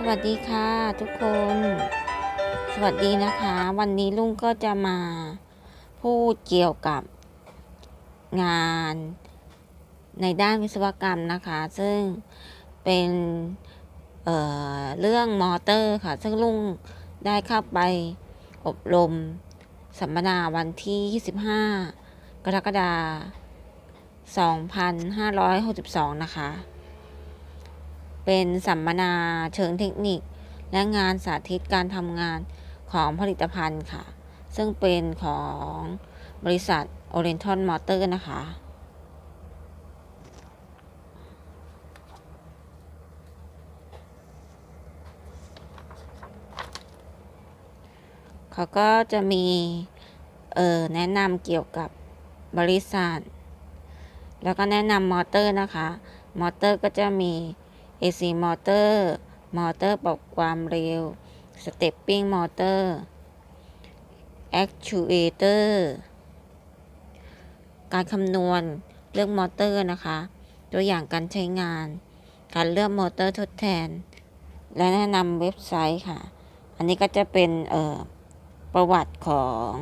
สวัสดีค่ะทุกคน สวัสดีนะคะ วันนี้ลุงก็จะมาพูดเกี่ยวกับงานในด้านวิศวกรรมนะคะ ซึ่งเป็นเเรื่องมอเตอร์ค่ะ ซึ่งลุงได้เข้าไปอบรมสัมมนาวันที่ 25 กรกฎาคม 2562 นะคะ เป็นสัมมนาเชิงเทคนิค และงานสาธิตการทำงานของผลิตภัณฑ์ค่ะ ซึ่งเป็นของบริษัท Oriental Motor นะคะ เขาก็จะมี เออแนะนำเกี่ยวกับบริษัท แล้วก็แนะนำมอเตอร์นะคะ มอเตอร์ก็จะมี AC มอเตอร์มอเตอร์ปรับความเร็วสเตปปิ้งมอเตอร์ actuator การคำนวณเรื่องมอเตอร์นะคะ ตัวอย่างการใช้งาน การเลือกมอเตอร์ทดแทน และแนะนำเว็บไซต์ค่ะ อันนี้ก็จะเป็นเอ่อประวัติของ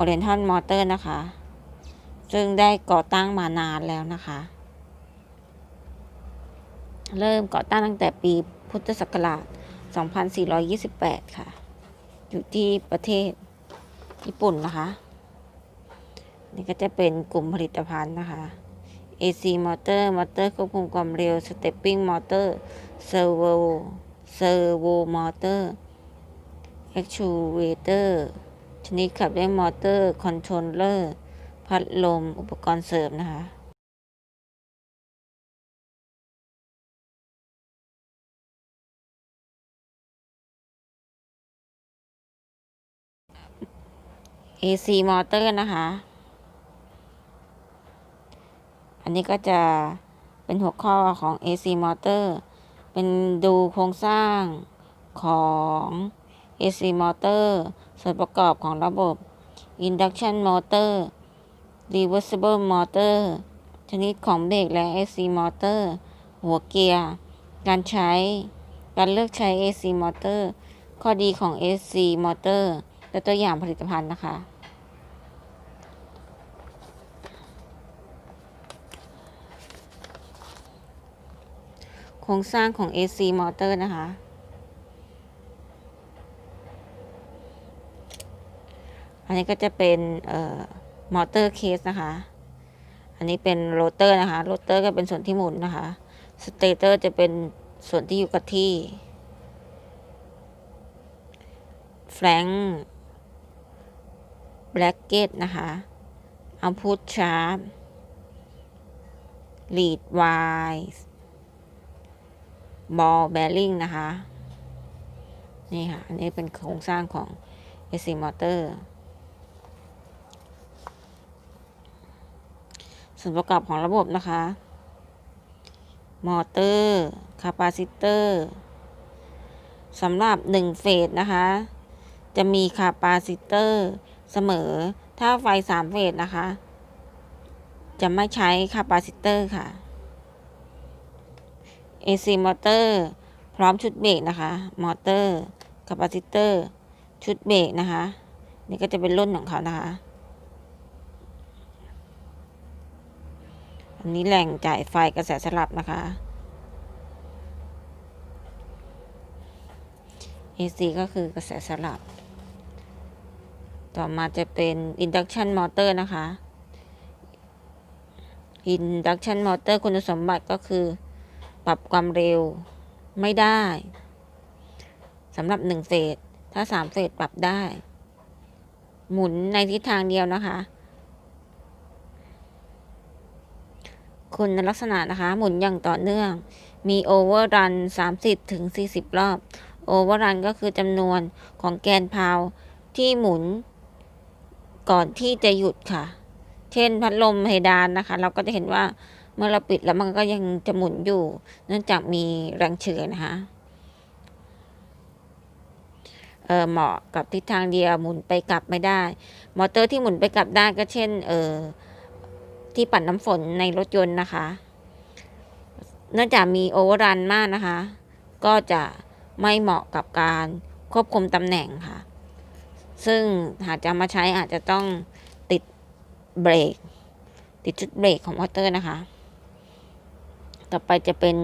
Oriental Motor นะคะ ซึ่งได้ก่อตั้งมานานแล้วนะคะ เริ่มก่อตั้งตั้งแต่ปีพุทธศักราช 2428 ค่ะ อยู่ที่ประเทศญี่ปุ่นนะคะ นี่ก็จะเป็นกลุ่มผลิตภัณฑ์นะคะ AC Motor มอเตอร์ควบคุมความเร็ว Stepping Motor Servo Servo Motor Actuator ชนิดขับด้วยมอเตอร์ คอนโทรลเลอร์ พัดลม อุปกรณ์เสริมนะคะ AC Motor นะคะ อันนี้ก็จะเป็นหัวข้อของ AC Motor เป็นดูโครงสร้างของ AC Motor ส่วนประกอบของระบบ Induction Motor Reversible Motor ชนิดของเบรกและ AC Motor หัวเกียร์ การใช้ การเลือกใช้ AC Motor ข้อดีของ AC Motor และตัวอย่างผลิตภัณฑ์นะคะ โครงสร้างของ AC Motor นะคะ อันนี้ก็จะเป็นออมอเตอร์เคสนะคะ อันนี้เป็นโรเตอร์นะคะ โรเตอร์ก็เป็นส่วนที่หมุนนะคะ สเตเตอร์จะเป็นส่วนที่อยู่กับที่ แฟรงแบล็กเกตนะคะอัมพุทชาร์ปลีดไวส์ บอลแบริ่งนะคะ นี่ค่ะ อันนี้เป็นโครงสร้างของ AC Motor ส่วนประกอบของระบบนะคะ มอเตอร์คาปาซิเตอร์สำหรับ 1 เฟสนะคะ จะมีคาปาซิเตอร์เสมอถ้าไฟ 3 เฟสนะคะ จะไม่ใช้คาปาซิเตอร์ค่ะ AC มอเตอร์พร้อมชุดเบรกนะคะ มอเตอร์คาปาซิเตอร์ชุดเบรกนะคะ นี่ก็จะเป็นรุ่นของเขานะคะ อันนี้แหล่งจ่ายไฟกระแสสลับนะคะ AC ก็คือกระแสสลับ ต่อมาจะเป็น induction motor นะคะ induction motor คุณสมบัติก็คือ ปรับความเร็วไม่ได้สำหรับ1เฟสถ้า3เฟสปรับได้ หมุนในทิศทางเดียวนะคะ คุณลักษณะนะคะ หมุนอย่างต่อเนื่อง มีโอเวอร์รัน30ถึง40รอบ โอเวอร์รันก็คือจำนวนของแกนพาวที่หมุน ก่อนที่จะหยุดค่ะ เช่นพัดลมเพดานนะคะ เราก็จะเห็นว่า มื่อเราปิดแล้วมันก็ยังจะหมุนอยู่ เนื่องจากมีแรงเฉื่อยนะคะเออเหมาะกับทิศทางเดียวหมุนไปกลับไม่ได้ มอเตอร์ที่หมุนไปกลับได้ก็เช่นเออที่ปั่นน้ำฝนในรถยนต์นะคะ เนื่องจากมีโอเวอร์รันมากนะคะ ก็จะไม่เหมาะกับการควบคุมตำแหน่งค่ะ ซึ่งหากจะมาใช้อาจจะต้องติดเบรก ติดชุดเบรกของมอเตอร์นะคะ ต่อไปจะเป็น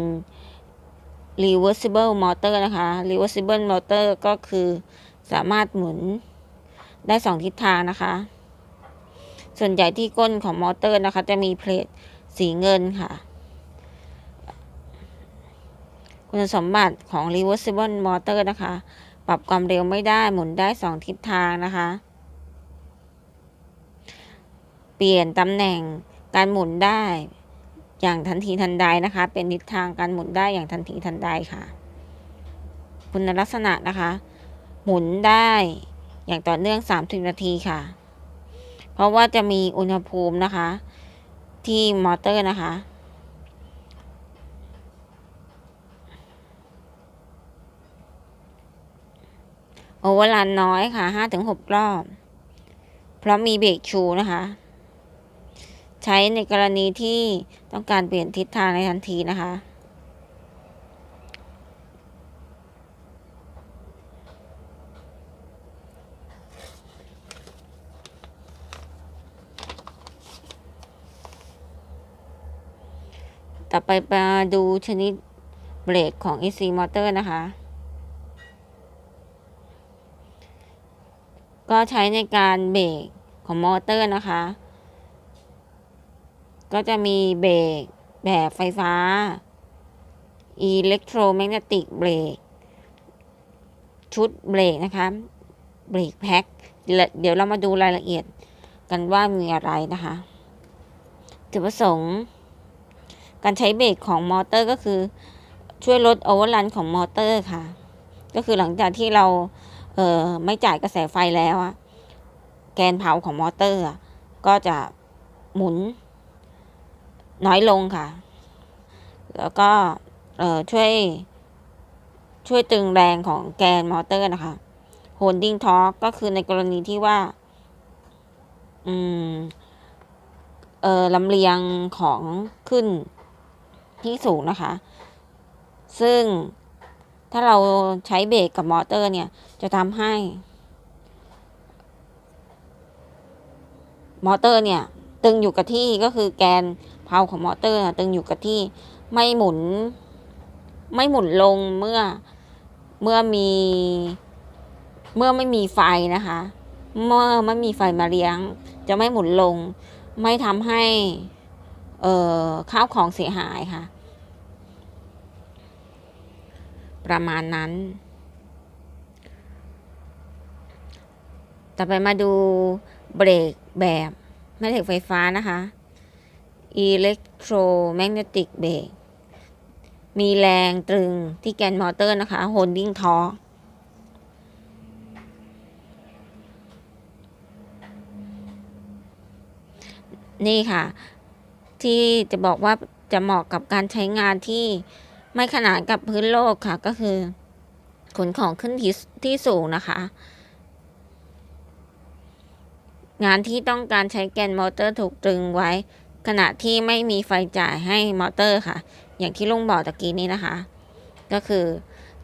reversible motor นะคะ reversible motor ก็คือสามารถหมุนได้สองทิศทางนะคะ ส่วนใหญ่ที่ก้นของมอเตอร์นะคะ จะมีเพลทสีเงินค่ะ คุณสมบัติของ reversible motor นะคะ ปรับความเร็วไม่ได้หมุนได้สองทิศทางนะคะ เปลี่ยนตำแหน่งการหมุนได้ อย่างทันทีทันใดนะคะ เป็นทิศทางการหมุนได้อย่างทันทีทันใดค่ะ คุณลักษณะนะคะ หมุนได้อย่างต่อเนื่อง 30 นาทีค่ะ เพราะว่าจะมีอุณหภูมินะคะ ที่มอเตอร์นะคะโอเวอร์รันน้อยค่ะ 5-6 รอบ เพราะมีเบรกชูนะคะ ใช้ในกรณีที่ต้องการเปลี่ยนทิศทางในทันทีนะคะ ต่อไปมาดูชนิดเบรกของ AC Motor นะคะก็ใช้ในการเบรกของมอเตอร์นะคะ ก็จะมีเบรกแบบไฟฟ้า Electromagnetic Brake ชุดเบรกนะคะเบรกแพ็คเดี๋ยวเรามาดูรายละเอียดกันว่ามีอะไรนะคะจุดประสงค์การใช้เบรกของมอเตอร์ก็คือช่วยลดโอเวอร์รันของมอเตอร์ค่ะ ก็คือหลังจากที่เราเออไม่จ่ายกระแสไฟแล้วอะแกนเผาของมอเตอร์อะก็จะหมุน น้อยลงค่ะ แล้วก็ช่วย ช่วยตึงแรงของแกนมอเตอร์นะคะ holding torque ก็คือในกรณีที่ว่า อืม เออลำเลียงของขึ้นที่สูงนะคะ ซึ่งถ้าเราใช้เบรกกับมอเตอร์เนี่ย จะทำให้ มอเตอร์เนี่ย ตึงอยู่กับที่ก็คือแกน เพาของมอเตอร์ตึงอยู่กับที่ไม่หมุน ไม่หมุนลงเมื่อเมื่อมี เมื่อไม่มีไฟนะคะ เมื่อไม่มีไฟมาเลี้ยง จะไม่หมุนลง ไม่ทำให้เอ่อข้าวของเสียหายค่ะ ประมาณนั้น ต่อไปมาดูเบรกแบบแม่เหล็กไฟฟ้านะคะ electromagnetic brake มีแรงตรึงที่แกนมอเตอร์นะคะ holding torque นี่ค่ะ ที่จะบอกว่าจะเหมาะกับการใช้งานที่ไม่ขนานกับพื้นโลกค่ะ ก็คือ ขนของขึ้นที่ที่สูงนะคะ งานที่ต้องการใช้แกนมอเตอร์ถูกตรึงไว้ ขณะที่ไม่มีไฟจ่ายให้มอเตอร์ค่ะ อย่างที่ลุงบอกตะกี้นี้นะคะ ก็คือ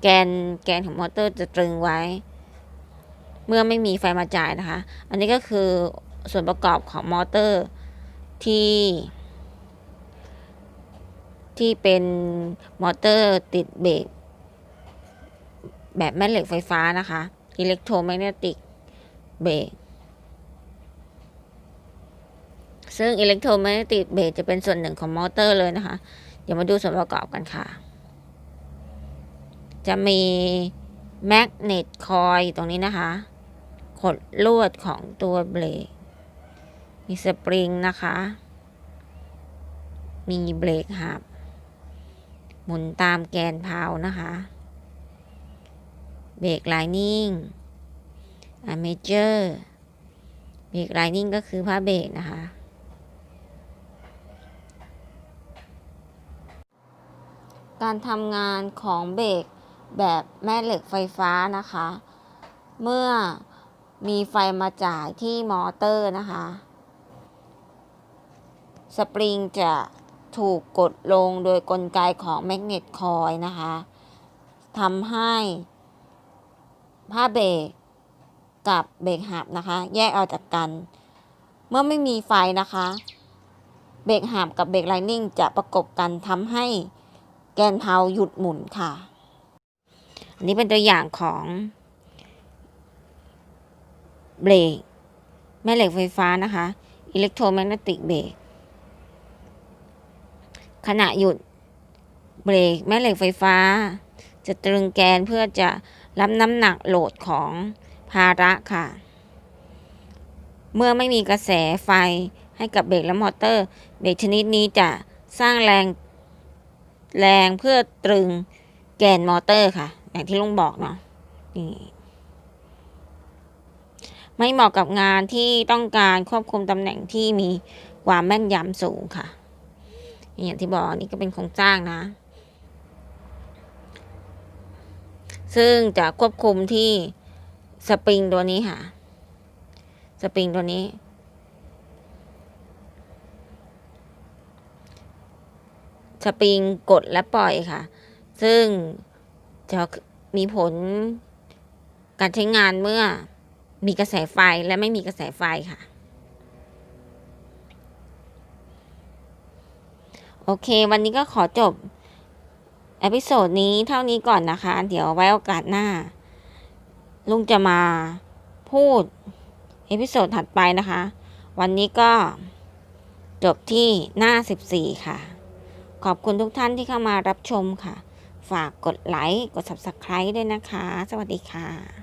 แกนแกนของมอเตอร์จะตรึงไว้ เมื่อไม่มีไฟมาจ่ายนะคะ อันนี้ก็คือส่วนประกอบของมอเตอร์ที่ ที่เป็นมอเตอร์ติดเบรกแบบแม่เหล็กไฟฟ้านะคะ อิเล็กโทรแมกเนติกเบรก ซึ่งอิเล็กโทรแมกเนติกเบรกจะเป็นส่วนหนึ่งของมอเตอร์เลยนะคะ เดี๋ยวมาดูส่วนประกอบกันค่ะ จะมีแมกเนตคอยตรงนี้นะคะขดลวดของตัวเบรก มีสปริงนะคะ มีเบรกหับ หมุนตามแกนเพานะคะ เบรกไลนิ่งอะเมเจอร์ เบรกไลนิ่งก็คือผ้าเบรกนะคะ การทำงานของเบรกแบบแม่เหล็กไฟฟ้านะคะ เมื่อมีไฟมาจ่ายที่มอเตอร์นะคะ สปริงจะถูกกดลงโดยกลไกของแมกเนตคอยนะคะทำให้ผ้าเบรกกับเบรกหับนะคะ แยกออกจากกัน เมื่อไม่มีไฟนะคะ เบรกหับกับเบรกไลนิ่งจะประกบกันทำให้ แกนเพลาหยุดหมุนค่ะ อันนี้เป็นตัวอย่างของเบรกแม่เหล็กไฟฟ้านะคะอิเล็กโทรแมกเนติกเบรกขณะหยุดเบรกแม่เหล็กไฟฟ้า จะตรึงแกนเพื่อจะรับน้ำหนักโหลดของภาระค่ะ เมื่อไม่มีกระแสไฟให้กับเบรกและมอเตอร์ เบรกชนิดนี้จะสร้างแรง แรงเพื่อตรึงแกนมอเตอร์ค่ะ อย่างที่ลุงบอกเนาะนี่ไม่เหมาะกับงานที่ต้องการควบคุมตำแหน่งที่มีความแม่นยำสูงค่ะ อย่างที่บอกนี่ก็เป็นโครงสร้างนะ ซึ่งจะควบคุมที่สปริงตัวนี้ค่ะ สปริงตัวนี้ สปริงกดและปล่อยค่ะ ซึ่งจะมีผลการใช้งานเมื่อมีกระแสไฟและไม่มีกระแสไฟค่ะ โอเค วันนี้ก็ขอจบเอพิโซดนี้เท่านี้ก่อนนะคะ เดี๋ยวไว้โอกาสหน้า ลุงจะมาพูดเอพิโซดถัดไปนะคะ วันนี้ก็จบที่หน้า 14 ค่ะ ขอบคุณทุกท่านที่เข้ามารับชมค่ะ ฝากกดไลค์ กด Subscribe ด้วยนะคะ สวัสดีค่ะ